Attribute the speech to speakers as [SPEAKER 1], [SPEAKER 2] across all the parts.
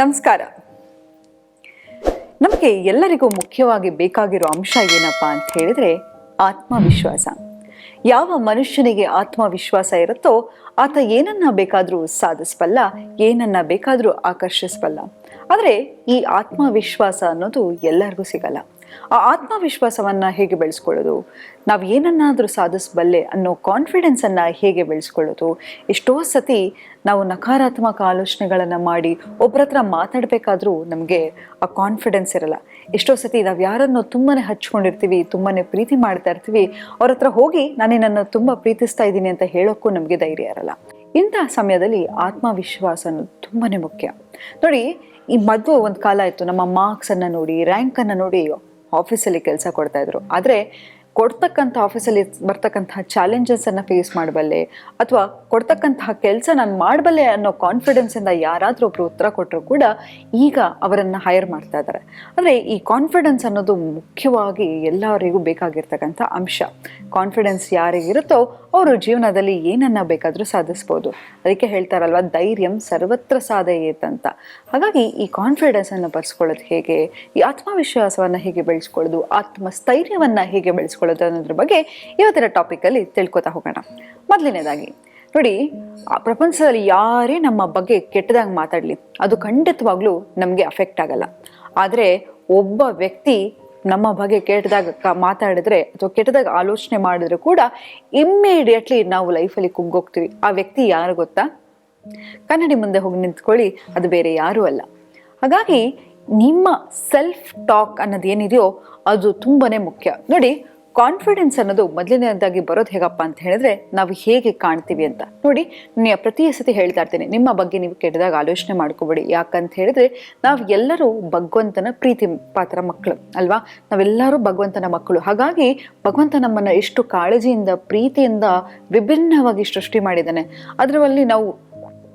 [SPEAKER 1] ನಮಸ್ಕಾರ. ನಮಗೆ ಎಲ್ಲರಿಗೂ ಮುಖ್ಯವಾಗಿ ಬೇಕಾಗಿರೋ ಅಂಶ ಏನಪ್ಪ ಅಂತ ಹೇಳಿದ್ರೆ ಆತ್ಮವಿಶ್ವಾಸ. ಯಾವ ಮನುಷ್ಯನಿಗೆ ಆತ್ಮವಿಶ್ವಾಸ ಇರುತ್ತೋ ಆತ ಏನನ್ನ ಬೇಕಾದರೂ ಸಾಧಿಸಬಲ್ಲ, ಏನನ್ನ ಬೇಕಾದರೂ ಆಕರ್ಷಿಸಬಲ್ಲ. ಆದರೆ ಈ ಆತ್ಮವಿಶ್ವಾಸ ಅನ್ನೋದು ಎಲ್ಲರಿಗೂ ಸಿಗಲ್ಲ. ಆ ಆತ್ಮವಿಶ್ವಾಸವನ್ನ ಹೇಗೆ ಬೆಳೆಸ್ಕೊಳ್ಳೋದು? ನಾವು ಏನನ್ನಾದರೂ ಸಾಧಿಸಬಲ್ಲೆ ಅನ್ನೋ ಕಾನ್ಫಿಡೆನ್ಸನ್ನು ಹೇಗೆ ಬೆಳೆಸ್ಕೊಳ್ಳೋದು? ಎಷ್ಟೋ ಸತಿ ನಾವು ನಕಾರಾತ್ಮಕ ಆಲೋಚನೆಗಳನ್ನು ಮಾಡಿ ಒಬ್ಬರ ಹತ್ರ ಮಾತಾಡಬೇಕಾದ್ರೂ ನಮಗೆ ಆ ಕಾನ್ಫಿಡೆನ್ಸ್ ಇರಲ್ಲ. ಎಷ್ಟೋ ಸತಿ ನಾವು ಯಾರನ್ನು ತುಂಬಾ ಹಚ್ಕೊಂಡಿರ್ತೀವಿ ತುಂಬಾ ಪ್ರೀತಿ ಮಾಡ್ತಾ ಇರ್ತೀವಿ, ಅವ್ರ ಹತ್ರ ಹೋಗಿ ನಾನು ನನ್ನ ತುಂಬ ಪ್ರೀತಿಸ್ತಾ ಇದ್ದೀನಿ ಅಂತ ಹೇಳೋಕ್ಕೂ ನಮಗೆ ಧೈರ್ಯ ಇರಲ್ಲ. ಇಂಥ ಸಮಯದಲ್ಲಿ ಆತ್ಮವಿಶ್ವಾಸ ಅನ್ನೋದು ತುಂಬಾ ಮುಖ್ಯ. ನೋಡಿ, ಈ ಮದುವೆ ಒಂದು ಕಾಲ ಇತ್ತು ನಮ್ಮ ಮಾರ್ಕ್ಸನ್ನು ನೋಡಿ ರ್ಯಾಂಕನ್ನು ನೋಡಿ ಆಫೀಸಲ್ಲಿ ಕೆಲಸ ಕೊಡ್ತಾ ಇದ್ರು. ಆದರೆ ಕೊಡ್ತಕ್ಕಂಥ ಆಫೀಸಲ್ಲಿ ಬರ್ತಕ್ಕಂತಹ ಚಾಲೆಂಜಸನ್ನು ಫೇಸ್ ಮಾಡಬಲ್ಲೆ ಅಥವಾ ಕೊಡ್ತಕ್ಕಂತಹ ಕೆಲಸ ನಾನು ಮಾಡಬಲ್ಲೆ ಅನ್ನೋ ಕಾನ್ಫಿಡೆನ್ಸಿಂದ ಯಾರಾದರೂ ಒಬ್ಬರು ಉತ್ತರ ಕೊಟ್ಟರು ಕೂಡ ಈಗ ಅವರನ್ನು ಹೈರ್ ಮಾಡ್ತಾ ಇದ್ದಾರೆ ಅಂದರೆ ಈ ಕಾನ್ಫಿಡೆನ್ಸ್ ಅನ್ನೋದು ಮುಖ್ಯವಾಗಿ ಎಲ್ಲರಿಗೂ ಬೇಕಾಗಿರ್ತಕ್ಕಂಥ ಅಂಶ. ಕಾನ್ಫಿಡೆನ್ಸ್ ಯಾರಿಗಿರುತ್ತೋ ಅವರು ಜೀವನದಲ್ಲಿ ಏನನ್ನ ಬೇಕಾದರೂ ಸಾಧಿಸ್ಬೋದು. ಅದಕ್ಕೆ ಹೇಳ್ತಾರಲ್ವ, ಧೈರ್ಯಂ ಸರ್ವತ್ರ ಸಾಧಯೇತ್ ಅಂತ. ಹಾಗಾಗಿ ಈ ಕಾನ್ಫಿಡೆನ್ಸನ್ನು ಬರ್ಸ್ಕೊಳ್ಳೋದು ಹೇಗೆ, ಈ ಆತ್ಮವಿಶ್ವಾಸವನ್ನು ಹೇಗೆ ಬೆಳೆಸ್ಕೊಳ್ಳೋದು, ಆತ್ಮಸ್ಥೈರ್ಯವನ್ನು ಹೇಗೆ ಬೆಳೆಸ್ಕೊಳ್ಳೋದು ಅನ್ನೋದ್ರ ಬಗ್ಗೆ ಇವತ್ತಿನ ಟಾಪಿಕಲ್ಲಿ ತಿಳ್ಕೊತಾ ಹೋಗೋಣ. ಮೊದಲನೇದಾಗಿ, ನೋಡಿ, ಆ ಪ್ರಪಂಚದಲ್ಲಿ ಯಾರೇ ನಮ್ಮ ಬಗ್ಗೆ ಕೆಟ್ಟದಾಗಿ ಮಾತಾಡಲಿ, ಅದು ಖಂಡಿತವಾಗ್ಲೂ ನಮಗೆ ಅಫೆಕ್ಟ್ ಆಗಲ್ಲ. ಆದರೆ ಒಬ್ಬ ವ್ಯಕ್ತಿ ನಮ್ಮ ಬಗ್ಗೆ ಕೆಟ್ಟದಾಗ ಮಾತಾಡಿದ್ರೆ ಅಥವಾ ಕೆಟ್ಟದಾಗ ಆಲೋಚನೆ ಮಾಡಿದ್ರೆ ಕೂಡ ಇಮ್ಮಿಡಿಯೇಟ್ಲಿ ನಾವು ಲೈಫಲ್ಲಿ ಕುಗ್ಗೋಗ್ತೀವಿ. ಆ ವ್ಯಕ್ತಿ ಯಾರು ಗೊತ್ತಾ? ಕನ್ನಡಿ ಮುಂದೆ ಹೋಗಿ ನಿಂತ್ಕೊಳ್ಳಿ, ಅದು ಬೇರೆ ಯಾರೂ ಅಲ್ಲ. ಹಾಗಾಗಿ ನಿಮ್ಮ ಸೆಲ್ಫ್ ಟಾಕ್ ಅನ್ನೋದು ಏನಿದೆಯೋ ಅದು ತುಂಬಾ ಮುಖ್ಯ. ನೋಡಿ ಕಾನ್ಫಿಡೆನ್ಸ್ ಅನ್ನೋದು ಮೊದಲನೇದಾಗಿ ಬರೋದು ಹೇಗಪ್ಪ ಅಂತ ಹೇಳಿದ್ರೆ ನಾವು ಹೇಗೆ ಕಾಣ್ತೀವಿ ಅಂತ. ನೋಡಿ ಪ್ರತಿ ಸತಿ ಹೇಳ್ತಾ ಇರ್ತೀನಿ, ನಿಮ್ಮ ಬಗ್ಗೆ ನೀವು ಕೆಟ್ಟದಾಗ ಆಲೋಚನೆ ಮಾಡ್ಕೋಬೇಡಿ. ಯಾಕಂತ ಹೇಳಿದ್ರೆ ನಾವು ಎಲ್ಲರೂ ಭಗವಂತನ ಪ್ರೀತಿ ಪಾತ್ರ ಮಕ್ಕಳು ಅಲ್ವಾ? ನಾವೆಲ್ಲರೂ ಭಗವಂತನ ಮಕ್ಕಳು. ಹಾಗಾಗಿ ಭಗವಂತ ನಮ್ಮನ್ನ ಎಷ್ಟು ಕಾಳಜಿಯಿಂದ, ಪ್ರೀತಿಯಿಂದ ವಿಭಿನ್ನವಾಗಿ ಸೃಷ್ಟಿ ಮಾಡಿದ್ದಾನೆ. ಅದರಲ್ಲಿ ನಾವು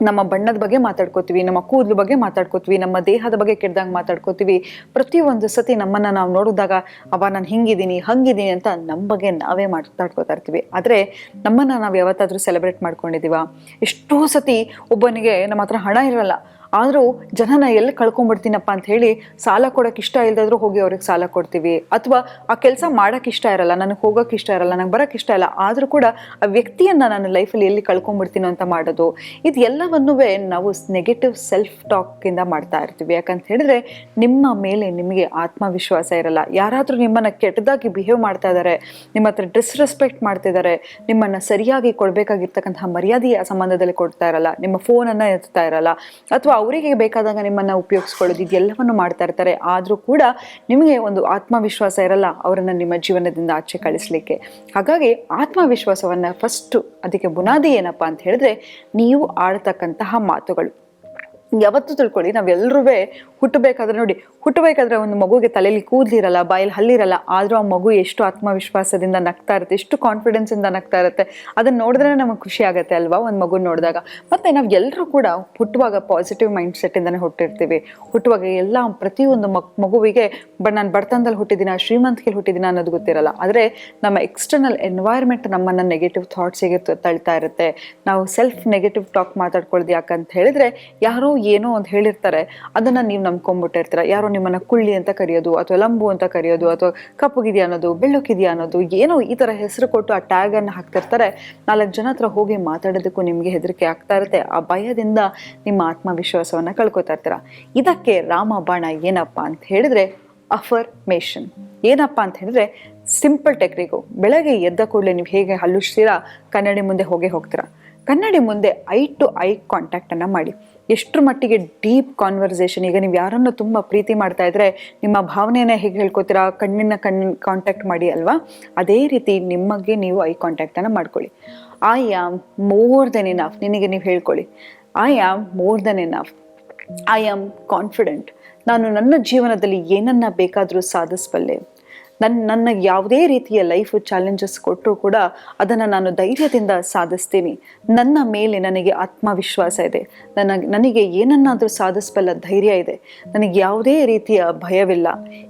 [SPEAKER 1] ನಮ್ಮ ಬಣ್ಣದ ಬಗ್ಗೆ ಮಾತಾಡ್ಕೋತೀವಿ, ನಮ್ಮ ಕೂದಲು ಬಗ್ಗೆ ಮಾತಾಡ್ಕೋತೀವಿ, ನಮ್ಮ ದೇಹದ ಬಗ್ಗೆ ಕೆಡ್ದಂಗೆ ಮಾತಾಡ್ಕೋತೀವಿ. ಪ್ರತಿಯೊಂದು ಸತಿ ನಮ್ಮನ್ನು ನಾವು ನೋಡಿದಾಗ ಅವ ನಾನು ಹಿಂಗಿದ್ದೀನಿ, ಹಂಗಿದ್ದೀನಿ ಅಂತ ನಮ್ಮ ಬಗ್ಗೆ ನಾವೇ ಮಾತಾಡ್ಕೋತಾ ಇರ್ತೀವಿ. ಆದರೆ ನಮ್ಮನ್ನು ನಾವು ಯಾವತ್ತಾದರೂ ಸೆಲೆಬ್ರೇಟ್ ಮಾಡ್ಕೊಂಡಿದ್ದೀವ? ಎಷ್ಟೋ ಸತಿ ಒಬ್ಬನಿಗೆ ನಮ್ಮ ಹತ್ರ ಹಣ ಇರಲ್ಲ. ಆದರೂ ಜನನ ಎಲ್ಲಿ ಕಳ್ಕೊಂಡ್ಬಿಡ್ತೀನಪ್ಪ ಅಂತ ಹೇಳಿ ಸಾಲ ಕೊಡೋಕೆ ಇಷ್ಟ ಇಲ್ಲದಾದ್ರೂ ಹೋಗಿ ಅವ್ರಿಗೆ ಸಾಲ ಕೊಡ್ತೀವಿ. ಅಥವಾ ಆ ಕೆಲಸ ಮಾಡೋಕೆ ಇಷ್ಟ ಇರಲ್ಲ, ನನಗೆ ಹೋಗೋಕೆ ಇಷ್ಟ ಇರಲ್ಲ ನನಗೆ ಬರೋಕ್ಕೆ ಇಷ್ಟ ಇಲ್ಲ, ಆದರೂ ಕೂಡ ಆ ವ್ಯಕ್ತಿಯನ್ನು ನಾನು ಲೈಫಲ್ಲಿ ಎಲ್ಲಿ ಕಳ್ಕೊಂಡ್ಬಿಡ್ತೀನೋ ಅಂತ ಮಾಡೋದು ಇದು ಎಲ್ಲವನ್ನೂ ನಾವು ನೆಗೆಟಿವ್ ಸೆಲ್ಫ್ ಟಾಕಿಂದ ಮಾಡ್ತಾ ಇರ್ತೀವಿ. ಯಾಕಂತ ಹೇಳಿದ್ರೆ ನಿಮ್ಮ ಮೇಲೆ ನಿಮಗೆ ಆತ್ಮವಿಶ್ವಾಸ ಇರಲ್ಲ. ಯಾರಾದರೂ ನಿಮ್ಮನ್ನು ಕೆಟ್ಟದಾಗಿ ಬಿಹೇವ್ ಮಾಡ್ತಾ ಇದ್ದಾರೆ ನಿಮ್ಮ ಹತ್ರ ಡಿಸ್ರೆಸ್ಪೆಕ್ಟ್ ಮಾಡ್ತಿದ್ದಾರೆ ನಿಮ್ಮನ್ನು ಸರಿಯಾಗಿ ಕೊಡಬೇಕಾಗಿರ್ತಕ್ಕಂತಹ ಮರ್ಯಾದೆಯ ಸಂಬಂಧದಲ್ಲಿ ಕೊಡ್ತಾ ಇರಲ್ಲ, ನಿಮ್ಮ ಫೋನನ್ನು ಎತ್ತಾ ಇರಲ್ಲ, ಅಥವಾ ಅವರಿಗೆ ಬೇಕಾದಾಗ ನಿಮ್ಮನ್ನು ಉಪಯೋಗಿಸ್ಕೊಳ್ಳೋದು ಇದೆಲ್ಲವನ್ನು ಮಾಡ್ತಾ ಇರ್ತಾರೆ. ಆದರೂ ಕೂಡ ನಿಮಗೆ ಒಂದು ಆತ್ಮವಿಶ್ವಾಸ ಇರಲ್ಲ ಅವರನ್ನು ನಿಮ್ಮ ಜೀವನದಿಂದ ಆಚೆ ಕಳಿಸ್ಲಿಕ್ಕೆ. ಹಾಗಾಗಿ ಆತ್ಮವಿಶ್ವಾಸವನ್ನು ಫಸ್ಟು ಅದಕ್ಕೆ ಬುನಾದಿ ಏನಪ್ಪ ಅಂತ ಹೇಳಿದ್ರೆ, ನೀವು ಆಡ್ತಕ್ಕಂತಹ ಮಾತುಗಳು. ಯಾವತ್ತೂ ತಿಳ್ಕೊಳ್ಳಿ ನಾವೆಲ್ಲರೂ ಹುಟ್ಟಬೇಕಾದ್ರೆ ನೋಡಿ, ಹುಟ್ಟಬೇಕಾದ್ರೆ ಒಂದು ಮಗುಗೆ ತಲೆಯಲ್ಲಿ ಕೂದಲಿರಲ್ಲ, ಬಾಯಲ್ಲಿ ಹಲ್ಲಿರಲ್ಲ, ಆದರೂ ಆ ಮಗು ಎಷ್ಟು ಆತ್ಮವಿಶ್ವಾಸದಿಂದ ನಗ್ತಾ ಇರುತ್ತೆ, ಎಷ್ಟು ಕಾನ್ಫಿಡೆನ್ಸಿಂದ ನಗ್ತಾ ಇರುತ್ತೆ, ಅದನ್ನು ನೋಡಿದ್ರೆ ನಮಗೆ ಖುಷಿ ಆಗುತ್ತೆ ಅಲ್ವಾ ಒಂದು ಮಗು ನೋಡಿದಾಗ. ಮತ್ತು ನಾವು ಎಲ್ಲರೂ ಕೂಡ ಹುಟ್ಟುವಾಗ ಪಾಸಿಟಿವ್ ಮೈಂಡ್ ಸೆಟ್ಟಿಂದನೇ ಹುಟ್ಟಿರ್ತೀವಿ. ಹುಟ್ಟುವಾಗ ಎಲ್ಲ ಪ್ರತಿಯೊಂದು ಮಗ್, ಮಗುವಿಗೆ ಬಟ್ ನಾನು ಬಡತನದಲ್ಲಿ ಹುಟ್ಟಿದ್ದೀನ ಶ್ರೀಮಂತಿಕೆಯಲ್ಲಿ ಹುಟ್ಟಿದ್ದೀನ ಅನ್ನೋದು ಗೊತ್ತಿರಲ್ಲ. ಆದರೆ ನಮ್ಮ ಎಕ್ಸ್ಟರ್ನಲ್ ಎನ್ವೈರ್ಮೆಂಟ್ ನಮ್ಮನ್ನು ನೆಗೆಟಿವ್ ಥಾಟ್ಸಿಗೆ ತಳ್ತಾ ಇರುತ್ತೆ. ನಾವು ಸೆಲ್ಫ್ ನೆಗೆಟಿವ್ ಟಾಕ್ ಮಾತಾಡ್ಕೊಳ್ಳೋದು ಯಾಕಂತ ಹೇಳಿದ್ರೆ, ಯಾರೋ ಏನೋ ಅಂತ ಹೇಳಿರ್ತಾರೆ, ಅದನ್ನ ನೀವು ನಂಬ್ಕೊಂಡ್ಬಿಟ್ಟಿರ್ತೀರ ಯಾರೋ ನಿಮ್ಮನ್ನ ಕುಳ್ಳಿ ಅಂತ ಕರೆಯೋದು, ಅಥವಾ ಲಂಬು ಅಂತ ಕರೆಯೋದು, ಅಥವಾ ಕಪ್ಪಗಿದೆಯಾ ಅನ್ನೋದು ಬೆಳ್ಳಕ್ಕಿದೆಯಾ ಅನ್ನೋದು, ಏನೋ ಈ ತರ ಹೆಸರು ಕೊಟ್ಟು ಆ ಟ್ಯಾಗ್ ಟ್ಯಾಗನ್ನು ಹಾಕ್ತಿರ್ತಾರೆ. ನಾಲ್ಕು ಜನ ಹತ್ರ ಹೋಗಿ ಮಾತಾಡೋದಕ್ಕೂ ನಿಮಗೆ ಹೆದರಿಕೆ ಆಗ್ತಾ ಇರುತ್ತೆ. ಆ ಭಯದಿಂದ ನಿಮ್ಮ ಆತ್ಮವಿಶ್ವಾಸವನ್ನ ಕಳ್ಕೊತಾ ಇರ್ತೀರ. ಇದಕ್ಕೆ ರಾಮ ಬಾಣ ಏನಪ್ಪ ಅಂತ ಹೇಳಿದ್ರೆ ಅಫರ್ಮೇಷನ್ ಏನಪ್ಪ ಅಂತ ಹೇಳಿದ್ರೆ ಸಿಂಪಲ್ ಟೆಕ್ನಿಕು ಬೆಳಗ್ಗೆ ಎದ್ದ ಕೂಡಲೇ ನೀವು ಹೇಗೆ ಹಲ್ಲುಸ್ತೀರಾ ಕನ್ನಡಿ ಮುಂದೆ ಹೋಗೇ ಹೋಗ್ತೀರಾ? ಕನ್ನಡಿ ಮುಂದೆ ಐ ಟು ಐ ಕಾಂಟ್ಯಾಕ್ಟನ್ನು ಮಾಡಿ. ಎಷ್ಟರ ಮಟ್ಟಿಗೆ ಡೀಪ್ ಕಾನ್ವರ್ಸೇಷನ್ ಈಗ ನೀವು ಯಾರನ್ನು ತುಂಬ ಪ್ರೀತಿ ಮಾಡ್ತಾ ಇದ್ರೆ ನಿಮ್ಮ ಭಾವನೆಯನ್ನು ಹೇಗೆ ಹೇಳ್ಕೊತೀರಾ? ಕಣ್ಣಿನ ಕಣ್ಣು ಕಾಂಟ್ಯಾಕ್ಟ್ ಮಾಡಿ ಅಲ್ವಾ? ಅದೇ ರೀತಿ ನಿಮಗೆ ನೀವು ಐ ಕಾಂಟ್ಯಾಕ್ಟನ್ನು ಮಾಡ್ಕೊಳ್ಳಿ. I am more than enough ನಿನಗೆ ನೀವು ಹೇಳ್ಕೊಳ್ಳಿ. I am more than enough I am confident ನಾನು ನನ್ನ ಜೀವನದಲ್ಲಿ ಏನನ್ನ ಬೇಕಾದರೂ ಸಾಧಿಸಬಲ್ಲೆ. ನನ್ನ ನನ್ನ ಯಾವುದೇ ರೀತಿಯ ಲೈಫ್ ಚಾಲೆಂಜಸ್ ಕೊಟ್ಟರೂ ಕೂಡ ಅದನ್ನು ನಾನು ಧೈರ್ಯದಿಂದ ಸಾಧಿಸ್ತೀನಿ. ನನ್ನ ಮೇಲೆ ನನಗೆ ಆತ್ಮವಿಶ್ವಾಸ ಇದೆ. ನನ್ನ ನನಗೆ ಏನನ್ನಾದರೂ ಸಾಧಿಸಬಲ್ಲ ಧೈರ್ಯ ಇದೆ. ನನಗೆ ಯಾವುದೇ ರೀತಿಯ ಭಯವಿಲ್ಲ.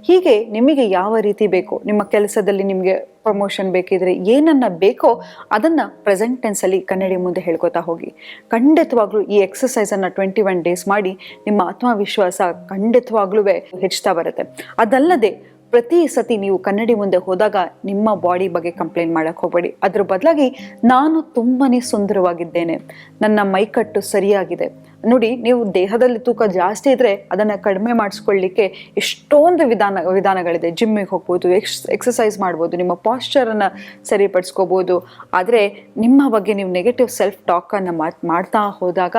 [SPEAKER 1] ಹೀಗೆ ನಿಮಗೆ ಯಾವ ರೀತಿ ಬೇಕು, ನಿಮ್ಮ ಕೆಲಸದಲ್ಲಿ ನಿಮಗೆ ಪ್ರಮೋಷನ್ ಬೇಕಿದ್ರೆ ಏನನ್ನ ಬೇಕೋ ಅದನ್ನ ಪ್ರೆಸೆಂಟ್ ಟೆನ್ಸಲ್ಲಿ ಕನ್ನಡಿ ಮುಂದೆ ಹೇಳ್ಕೊತಾ ಹೋಗಿ. ಖಂಡಿತವಾಗ್ಲೂ ಈ ಎಕ್ಸಸೈಸನ್ನು ಟ್ವೆಂಟಿ ಒನ್ ಡೇಸ್ ಮಾಡಿ ನಿಮ್ಮ ಆತ್ಮವಿಶ್ವಾಸ ಖಂಡಿತವಾಗ್ಲೂ ಹೆಚ್ಚುತ್ತಾ ಬರುತ್ತೆ. ಅದಲ್ಲದೆ ಪ್ರತಿ ಸತಿ ನೀವು ಕನ್ನಡಿ ಮುಂದೆ ಹೋದಾಗ ನಿಮ್ಮ ಬಾಡಿ ಬಗ್ಗೆ ಕಂಪ್ಲೇಂಟ್ ಮಾಡಕ್ಕೆ ಹೋಗಬೇಡಿ. ಅದ್ರ ಬದಲಾಗಿ ನಾನು ತುಂಬಾ ಸುಂದರವಾಗಿದ್ದೇನೆ. ನನ್ನ ಮೈಕಟ್ಟು ಸರಿಯಾಗಿದೆ. ನೋಡಿ, ನೀವು ದೇಹದಲ್ಲಿ ತೂಕ ಜಾಸ್ತಿ ಇದ್ರೆ ಅದನ್ನ ಕಡಿಮೆ ಮಾಡಿಸ್ಕೊಳ್ಳಿಕ್ಕೆ ಎಷ್ಟೊಂದು ವಿಧಾನ, ವಿಧಾನಗಳಿದೆ. ಜಿಮ್ಮಿಗೆ ಹೋಗ್ಬೋದು, ಎಕ್ಸ್ ಎಕ್ಸಸೈಸ್ ಮಾಡ್ಬೋದು, ನಿಮ್ಮ ಪಾಶ್ಚರನ್ನು ಸರಿಪಡಿಸ್ಕೋಬೋದು. ಆದರೆ ನಿಮ್ಮ ಬಗ್ಗೆ ನೀವು ನೆಗೆಟಿವ್ ಸೆಲ್ಫ್ ಟಾಕನ್ನು ಮಾತು, ಮಾಡ್ತಾ ಹೋದಾಗ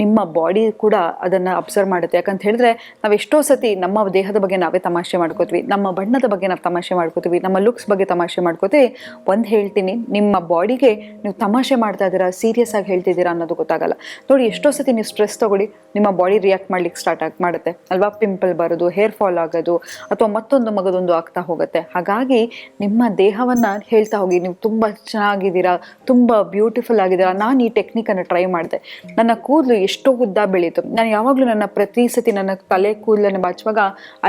[SPEAKER 1] ನಿಮ್ಮ ಬಾಡಿ ಕೂಡ ಅದನ್ನು ಅಬ್ಸರ್ವ್ ಮಾಡುತ್ತೆ. ಯಾಕಂತ ಹೇಳಿದ್ರೆ ನಾವು ಎಷ್ಟೋ ಸತಿ ನಮ್ಮ ದೇಹದ ಬಗ್ಗೆ ನಾವೇ ತಮಾಷೆ ಮಾಡ್ಕೋತೀವಿ, ನಮ್ಮ ಬಣ್ಣದ ಬಗ್ಗೆ ನಾವು ತಮಾಷೆ ಮಾಡ್ಕೋತೀವಿ, ನಮ್ಮ ಲುಕ್ಸ್ ಬಗ್ಗೆ ತಮಾಷೆ ಮಾಡ್ಕೋತೀವಿ. ಒಂದು ಹೇಳ್ತೀನಿ, ನಿಮ್ಮ ಬಾಡಿಗೆ ನೀವು ತಮಾಷೆ ಮಾಡ್ತಾ ಇದ್ದೀರಾ ಸೀರಿಯಸ್ ಆಗಿ ಹೇಳ್ತಿದ್ದೀರಾ ಅನ್ನೋದು ಗೊತ್ತಾಗಲ್ಲ. ನೋಡಿ, ಎಷ್ಟೋ ಸತಿ ನೀವು ಸ್ಟ್ರೆಸ್ ತಗೊಳ್ಳಿ, ನಿಮ್ಮ ಬಾಡಿ ರಿಯಾಕ್ಟ್ ಮಾಡ್ಲಿಕ್ಕೆ ಸ್ಟಾರ್ಟ್ ಆಗಿ, ಮಾಡುತ್ತೆ. ಅಲ್ವಾ? ಪಿಂಪಲ್ ಬರೋದು ಹೇರ್ ಫಾಲ್ ಆಗೋದು, ಅಥವಾ ಮತ್ತೊಂದು ಮಗದೊಂದು ಆಗ್ತಾ ಹೋಗುತ್ತೆ. ಹಾಗಾಗಿ ನಿಮ್ಮ ದೇಹವನ್ನು ಹೇಳ್ತಾ ಹೋಗಿ, ನೀವು ತುಂಬ ಚೆನ್ನಾಗಿದ್ದೀರಾ, ತುಂಬ ಬ್ಯೂಟಿಫುಲ್ ಆಗಿದ್ದೀರಾ, ನಾನು ಈ ಟೆಕ್ನಿಕನ್ನು ಟ್ರೈ ಮಾಡಿದೆ. ನನ್ನ ಕೂದಲು ಎಷ್ಟೋ ಉದ್ದ ಬೆಳೀತು. ನಾನು ಯಾವಾಗಲೂ ನನ್ನ ಪ್ರತಿ ಸತಿ ನನ್ನ ತಲೆ ಕೂದಲನ್ನು ಬಾಚುವಾಗ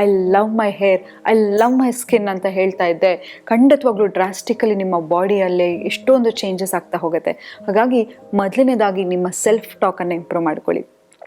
[SPEAKER 1] I love my hair I love my skin ಅಂತ ಹೇಳ್ತಾ ಇದ್ದೆ. ಖಂಡಿತವಾಗ್ಲೂ ಡ್ರಾಸ್ಟಿಕಲಿ ನಿಮ್ಮ ಬಾಡಿಯಲ್ಲೇ ಎಷ್ಟೊಂದು ಚೇಂಜಸ್ ಆಗ್ತಾ ಹೋಗುತ್ತೆ. ಹಾಗಾಗಿ ಮೊದಲನೇದಾಗಿ ನಿಮ್ಮ ಸೆಲ್ಫ್ ಟಾಕನ್ನು ಇಂಪ್ರೂವ್ ಮಾಡ್ಕೊಳ್ಳಿ.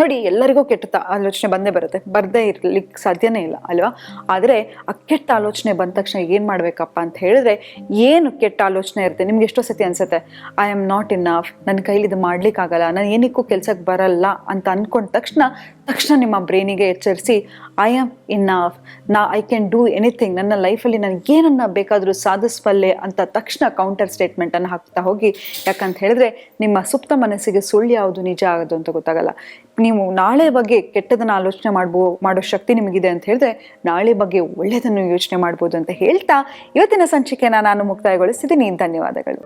[SPEAKER 1] ನೋಡಿ, ಎಲ್ಲರಿಗೂ ಕೆಟ್ಟ ಆಲೋಚನೆ ಬಂದೇ ಬರುತ್ತೆ. ಬರದೇ ಇರ್ಲಿಕ್ಕೆ ಸಾಧ್ಯನೇ ಇಲ್ಲ, ಅಲ್ವಾ? ಆದರೆ ಆ ಕೆಟ್ಟ ಆಲೋಚನೆ ಬಂದ ತಕ್ಷಣ ಏನು ಮಾಡಬೇಕಪ್ಪ ಅಂತ ಹೇಳಿದ್ರೆ, ಏನು ಕೆಟ್ಟ ಆಲೋಚನೆ ಇರುತ್ತೆ? ನಿಮ್ಗೆ ಎಷ್ಟೋ ಸತಿ ಅನ್ಸುತ್ತೆ ಐ ಆಮ್ ನಾಟ್ ಇನ್ನಫ್ ನನ್ನ ಕೈಲಿ ಇದು ಮಾಡ್ಲಿಕ್ಕಾಗಲ್ಲ. ನಾನು ಏನಕ್ಕೂ ಕೆಲ್ಸಕ್ಕೆ ಬರಲ್ಲ ಅಂತ ಅಂದ್ಕೊಂಡ ತಕ್ಷಣ ತಕ್ಷಣ ನಿಮ್ಮ ಬ್ರೈನಿಗೆ ಎಚ್ಚರಿಸಿ ಐ ಆಮ್ ಇನ್ನಫ್ ನಾ ಐ ಕ್ಯಾನ್ ಡೂ ಎನಿಥಿಂಗ್ ನನ್ನ ಲೈಫಲ್ಲಿ ನಾನು ಏನನ್ನ ಬೇಕಾದರೂ ಸಾಧಿಸಬಲ್ಲೆ ಅಂತ ತಕ್ಷಣ ಕೌಂಟರ್ ಸ್ಟೇಟ್ಮೆಂಟನ್ನು ಹಾಕ್ತಾ ಹೋಗಿ. ಯಾಕಂತ ಹೇಳಿದ್ರೆ, ನಿಮ್ಮ ಸುಪ್ತ ಮನಸ್ಸಿಗೆ ಸುಳ್ಳು ಯಾವುದು ನಿಜ ಆಗೋದು ಅಂತ ಗೊತ್ತಾಗಲ್ಲ. ನೀವು ನಾಳೆ ಬಗ್ಗೆ ಕೆಟ್ಟದನ್ನ ಆಲೋಚನೆ ಮಾಡ್ಬೋ, ಮಾಡೋ ಶಕ್ತಿ ನಿಮಗಿದೆ ಅಂತ ಹೇಳಿದ್ರೆ ನಾಳೆ ಬಗ್ಗೆ ಒಳ್ಳೆಯದನ್ನು ಯೋಚನೆ ಮಾಡ್ಬೋದು ಅಂತ ಹೇಳ್ತಾ ಇವತ್ತಿನ ಸಂಚಿಕೆನ ನಾನು ಮುಕ್ತಾಯಗೊಳಿಸಿದ್ದೀನಿ ಧನ್ಯವಾದಗಳು.